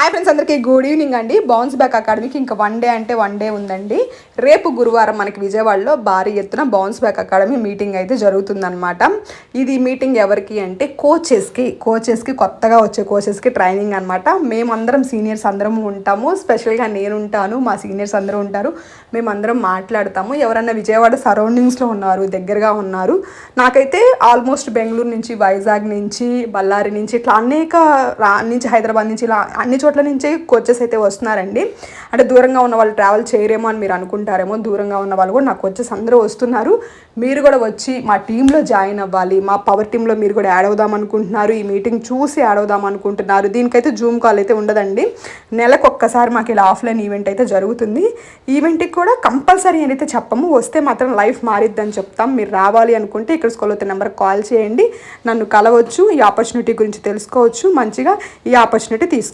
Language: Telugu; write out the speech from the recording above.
హాయ్ ఫ్రెండ్స్ అందరికీ గుడ్ ఈవినింగ్ అండి. బౌన్స్ బ్యాక్ అకాడమీకి ఇంకా వన్ డే అంటే వన్ డే ఉందండి. రేపు గురువారం మనకి విజయవాడలో భారీ ఎత్తున బౌన్స్ బ్యాక్ అకాడమీ మీటింగ్ అయితే జరుగుతుందన్నమాట. ఇది మీటింగ్ ఎవరికి అంటే కోచెస్కి కోచెస్కి కొత్తగా వచ్చే కోచెస్కి ట్రైనింగ్ అనమాట మేమందరం సీనియర్స్ అందరం ఉంటాము. స్పెషల్గా నేను ఉంటాను మా సీనియర్స్ అందరూ ఉంటారు. మేమందరం మాట్లాడతాము. ఎవరన్నా విజయవాడ సరౌండింగ్స్లో ఉన్నారు దగ్గరగా ఉన్నారు. నాకైతే ఆల్మోస్ట్ బెంగళూరు నుంచి వైజాగ్ నుంచి బళ్ళారి నుంచి ఇట్లా అనేక నుంచి హైదరాబాద్ నుంచి ఇలా అన్ని చోట్ల నుంచి కోచెస్ అయితే వస్తున్నారండి. అంటే దూరంగా ఉన్న వాళ్ళు ట్రావెల్ చేయరేమో అని మీరు అనుకుంటారేమో దూరంగా ఉన్న వాళ్ళు కూడా నా కోచెస్ అందరూ వస్తున్నారు. మీరు కూడా వచ్చి మా టీంలో జాయిన్ అవ్వాలి మా పవర్ టీంలో మీరు కూడా యాడ్ అవుదాం అనుకుంటున్నారు ఈ మీటింగ్ చూసి యాడ్ అవుదాం అనుకుంటున్నారు. దీనికైతే జూమ్ కాల్ అయితే ఉండదండి. నెలకు ఒక్కసారి మాకు ఇలా ఆఫ్లైన్ ఈవెంట్ అయితే జరుగుతుంది. ఈవెంట్కి కూడా కంపల్సరీ అని అయితే చెప్పము. వస్తే మాత్రం లైఫ్ మారిద్దని చెప్తాం. మీరు రావాలి అనుకుంటే ఇక్కడ స్కూల్ వచ్చే నెంబర్ కాల్ చేయండి. నన్ను కలవచ్చు ఈ ఆపర్చునిటీ గురించి తెలుసుకోవచ్చు మంచిగా ఈ ఆపర్చునిటీ తీసుకో